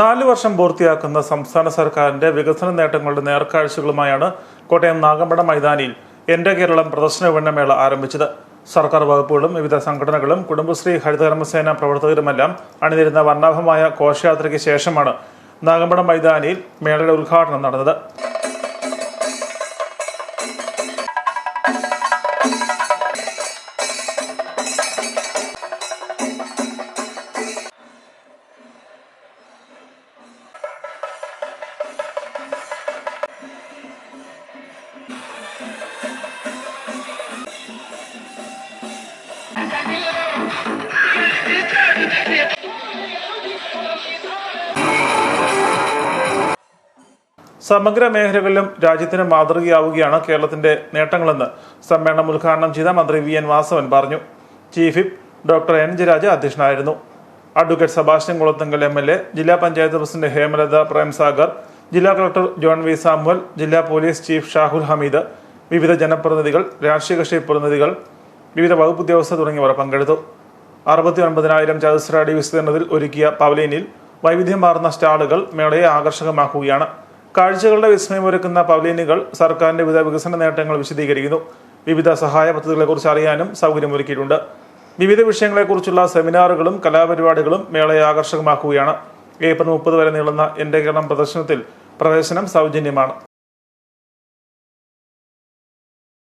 നാല് വർഷം പൂർത്തിയാക്കുന്ന സംസ്ഥാന സർക്കാരിന്റെ വികസന നേട്ടങ്ങളുടെ നേർക്കാഴ്ചകളുമായാണ് കോട്ടയം നാഗമ്പട മൈതാനിയിൽ എന്റെ കേരളം പ്രദർശന വിപണനമേള ആരംഭിച്ചത്. സർക്കാർ വകുപ്പുകളും വിവിധ സംഘടനകളും കുടുംബശ്രീ ഹരിതകർമ്മസേന പ്രവർത്തകരുമെല്ലാം അണിനിരുന്ന വർണാഭമായ ഘോഷയാത്രയ്ക്ക് ശേഷമാണ് നാഗമ്പടം മൈതാനിയിൽ മേളയുടെ ഉദ്ഘാടനം നടന്നത്. സമഗ്ര മേഖലകളിലും രാജ്യത്തിന് മാതൃകയാവുകയാണ് കേരളത്തിന്റെ നേട്ടങ്ങളെന്ന് സമ്മേളനം ഉദ്ഘാടനം ചെയ്ത മന്ത്രി വി എൻ വാസവൻ പറഞ്ഞു. Chief whip doctor N Jayaraj അധ്യക്ഷനായിരുന്നു. Advocate Sebastian Kulathunkal M L A ജില്ലാ പഞ്ചായത്ത് പ്രസിഡന്റ് ഹേമലത പ്രേംസാഗർ ജില്ലാ കളക്ടർ ജോൺ വി സാമുവൽ ജില്ലാ പോലീസ് ചീഫ് ഷാഹുൽ ഹമീദ് വിവിധ ജനപ്രതിനിധികൾ രാഷ്ട്രീയ കക്ഷി പ്രതിനിധികൾ വിവിധ വകുപ്പ് ഉദ്യോഗസ്ഥർ തുടങ്ങിയവർ പങ്കെടുത്തു. അറുപത്തി ഒൻപതിനായിരം ചതുശ്ര അടി വിസ്തീർണത്തിൽ ഒരുക്കിയ പവലിയനിൽ വൈവിധ്യമാർന്ന സ്റ്റാളുകൾ മേളയെ ആകർഷകമാക്കുകയാണ്. കാഴ്ചകളുടെ വിസ്മയമൊരുക്കുന്ന പവലിയനുകൾ സർക്കാരിന്റെ വിവിധ വികസന നേട്ടങ്ങൾ വിശദീകരിക്കുന്നു. വിവിധ സഹായ പദ്ധതികളെക്കുറിച്ച് അറിയാനും സൗകര്യമൊരുക്കിയിട്ടുണ്ട്. വിവിധ വിഷയങ്ങളെക്കുറിച്ചുള്ള സെമിനാറുകളും കലാപരിപാടികളും മേളയെ ആകർഷകമാക്കുകയാണ്. ഏപ്രിൽ മുപ്പത് വരെ നീളുന്ന എന്റെ കേരളം പ്രദർശനത്തിൽ പ്രവേശനം സൗജന്യമാണ്.